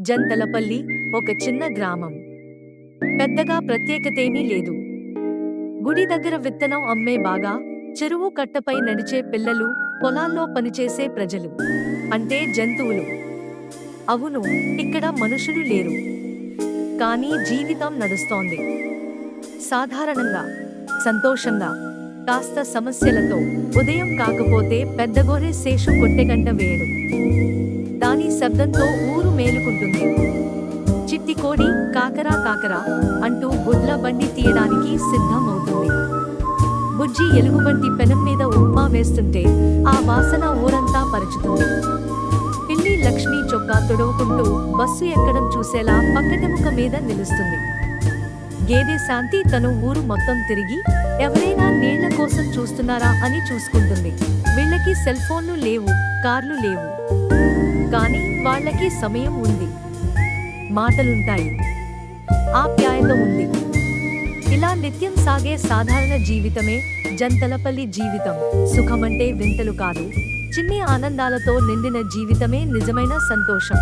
జంతలపల్లి ఒక చిన్న గ్రామం. పెద్దగా ప్రత్యేకతేమీ లేదు. గుడి దగ్గర విత్తనం అమ్మే బాగా చెరువు కట్టపై నడిచే పిల్లలు పొలాల్లో పనిచేసే ప్రజలు అంటే జంతువులు. అవును ఇక్కడ మనుషులు లేరు. కానీ జీవితం నడుస్తోంది. సాధారణంగా సంతోషంగా కాస్త సమస్యలతో ఉదయం కాకపోతే పెద్దగోరే శేషు కొట్టెగంట వేయడు శబ్దంతో ఊరు మేలుకుంటుంది. చిట్టి కోడి కాకరా కాకరా అంటూ గుడ్ల బండి తీయడానికి సిద్ధమవుతుంది. బుజ్జి ఎలుగుబంటి పెనం మీద ఉప్మా వేస్తుంటే ఆ వాసన ఊరంతా పరుచుతుంది. పిల్లి లక్ష్మి చొక్కా తొడవుకుంటూ బస్సు ఎక్కడం చూసేలా పక్కటెముక మీద నిలుస్తుంది. గేదె శాంతి తను ఊరు మొత్తం తిరిగి ఎవరైనా నీళ్ళ కోసం చూస్తున్నారా అని చూసుకుంటుంది. వీళ్ళకి సెల్ ఫోన్లు లేవు కార్లు లేవు. కానీ వాళ్ళకి సమయం ఉంది. మాటలుంటాయి. ఆప్యాయత ఉంది. ఇలా నిత్యం సాగే సాధారణ జీవితమే జంతలపల్లి జీవితం. సుఖమంటే వింతలు కాదు. చిన్ని ఆనందాలతో నిండిన జీవితమే నిజమైన సంతోషం.